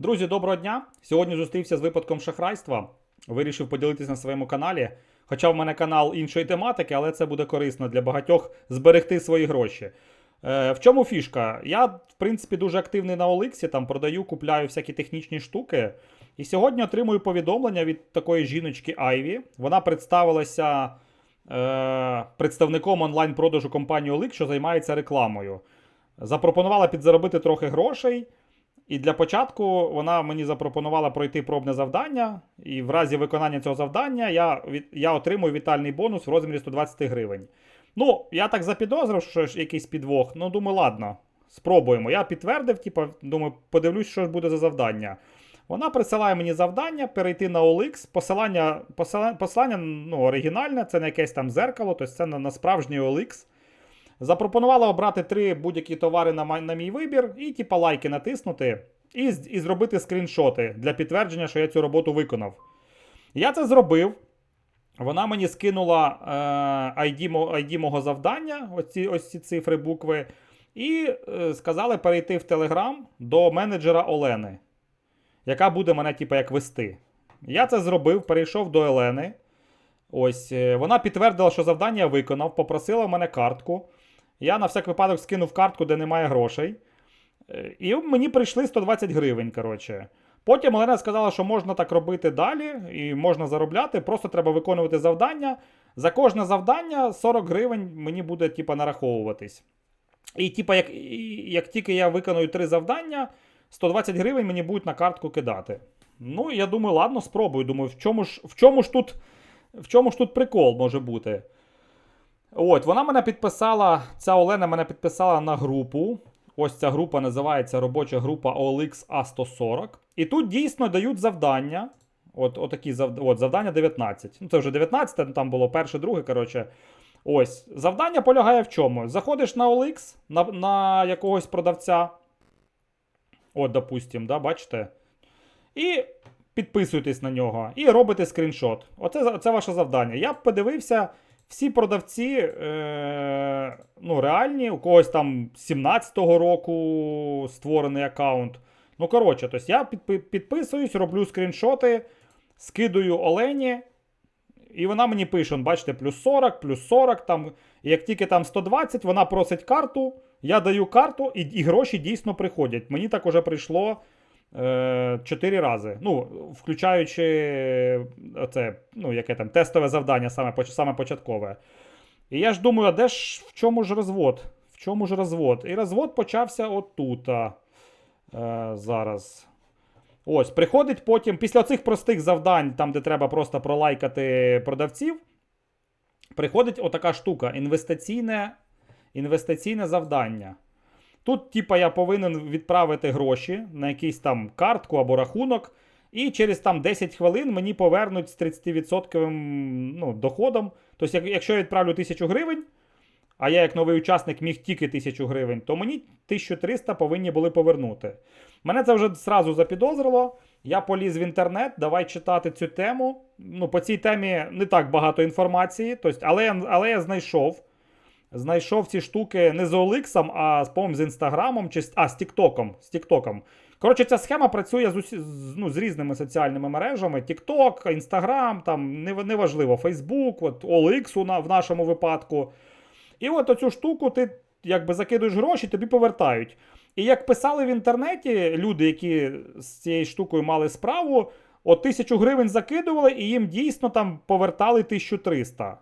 Друзі, доброго дня! Сьогодні зустрівся з випадком шахрайства. Вирішив поділитися на своєму каналі. Хоча в мене канал іншої тематики, але це буде корисно для багатьох зберегти свої гроші. Е, в чому фішка? Я, в принципі, дуже активний на Оликсі, там продаю, купляю всякі технічні штуки. І сьогодні отримую повідомлення від такої жіночки Айві. Вона представилася е, представником онлайн-продажу компанії Олик, що займається рекламою. Запропонувала підзаробити трохи грошей. І для початку вона мені запропонувала пройти пробне завдання, і в разі виконання цього завдання я, я отримую вітальний бонус в розмірі 120 гривень. Ну, я так запідозрив, що ж якийсь підвох. Ну, думаю, ладно, спробуємо. Я підтвердив, типу, думаю, подивлюсь, що ж буде за завдання. Вона присилає мені завдання перейти на OLX. Посилання, посилання, посилання ну, оригінальне, це не якесь там зеркало, тобто це на, на справжній OLX. Запропонувала обрати три будь-які товари на, на мій вибір, і типа лайки натиснути, і, і зробити скріншоти для підтвердження, що я цю роботу виконав. Я це зробив. Вона мені скинула е, ID, ID мого завдання, ось ці, ось ці цифри, букви, і е, сказали перейти в Telegram до менеджера Олени, яка буде мене, типу, як вести. Я це зробив, перейшов до Олени. Ось, е, вона підтвердила, що завдання я виконав, попросила в мене картку. Я на всяк випадок скинув картку, де немає грошей. Е, І мені прийшли 120 гривень. коротше. Потім Олена сказала, що можна так робити далі і можна заробляти, просто треба виконувати завдання. За кожне завдання 40 гривень мені буде типа, нараховуватись. І типа, як, як тільки я виконую три завдання, 120 гривень мені будуть на картку кидати. Ну, я думаю, ладно, спробую. Думаю, в чому ж, в чому ж тут. В чому ж тут прикол може бути? От, вона мене підписала, ця Олена мене підписала на групу. Ось ця група називається робоча група OLX A140. І тут дійсно дають завдання. От, отакі зав... от, завдання 19. Ну, це вже 19, ну, там було перше, друге. Коротше. Ось. Завдання полягає в чому? Заходиш на OLX, на, на якогось продавця. От, допустим, да, бачите? І підписуєтесь на нього і робите скріншот. Оце, це ваше завдання. Я б подивився, всі продавці е, ну, реальні, у когось там з 17-го року створений аккаунт. Ну, коротше, тобто я підписуюсь, роблю скріншоти, скидую Олені, і вона мені пише: бачите, плюс 40, плюс 40. Там, і як тільки там 120, вона просить карту, я даю карту, і, і гроші дійсно приходять. Мені так уже прийшло. Е, Чотири рази. Ну, включаючи оце, ну, яке там тестове завдання, саме, саме початкове. І я ж думаю, а де ж в чому ж розвод? В чому ж розвод? І розвод почався отут. Е, зараз. Ось, приходить потім, після цих простих завдань, там, де треба просто пролайкати продавців, приходить отака штука: інвестиційне, інвестиційне завдання. Тут, типа, я повинен відправити гроші на якийсь там картку або рахунок, і через там 10 хвилин мені повернуть з 30% ну, доходом. Тобто, якщо я відправлю 1000 гривень, а я як новий учасник міг тільки 1000 гривень, то мені 1300 повинні були повернути. Мене це вже зразу запідозрило. Я поліз в інтернет, давай читати цю тему. Ну, по цій темі не так багато інформації, тобто, але, але я знайшов. Знайшов ці штуки не з OLX, а по-моєму, з Інстаграмом чи а, з Тіктоком. З Тіктоком. Коротше, ця схема працює з, усі, з, ну, з різними соціальними мережами: TikTok, Instagram, там неважливо, Facebook, от OLX на, в нашому випадку. І от оцю штуку ти якби закидуєш гроші, тобі повертають. І як писали в інтернеті люди, які з цією штукою мали справу, от тисячу гривень закидували, і їм дійсно там повертали 1300.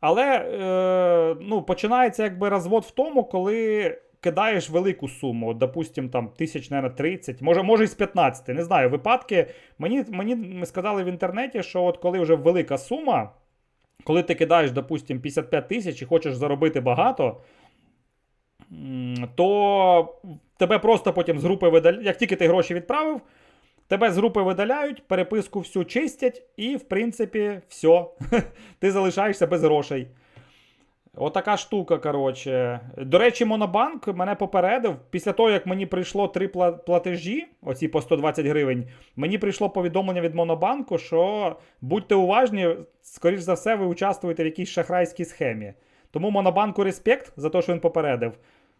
Але е, ну, починається якби розвод в тому, коли кидаєш велику суму, от, там тисяч, наверное, 30, може, може і з 15, не знаю. Випадки. Мені, мені сказали в інтернеті, що от коли вже велика сума, коли ти кидаєш, допустим, 55 тисяч і хочеш заробити багато, то тебе просто потім з групи видаляють. Як тільки ти гроші відправив, тебе з групи видаляють, переписку всю чистять, і, в принципі, все. Ти залишаєшся без грошей. Отака штука, коротше. До речі, Монобанк мене попередив. Після того, як мені прийшло три платежі, оці по 120 гривень, мені прийшло повідомлення від Монобанку, що будьте уважні, скоріш за все, ви участвуєте в якійсь шахрайській схемі. Тому Монобанку респект за те, що він попередив.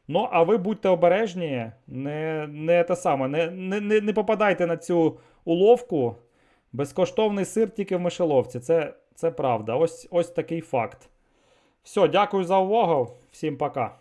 Ну, а ви будьте обережні, не, не те саме, не, не, не, не попадайте на цю уловку. Безкоштовний сир тільки в мишеловці. Це, це правда. Ось, ось такий факт. Все, дякую за увагу. Всім пока.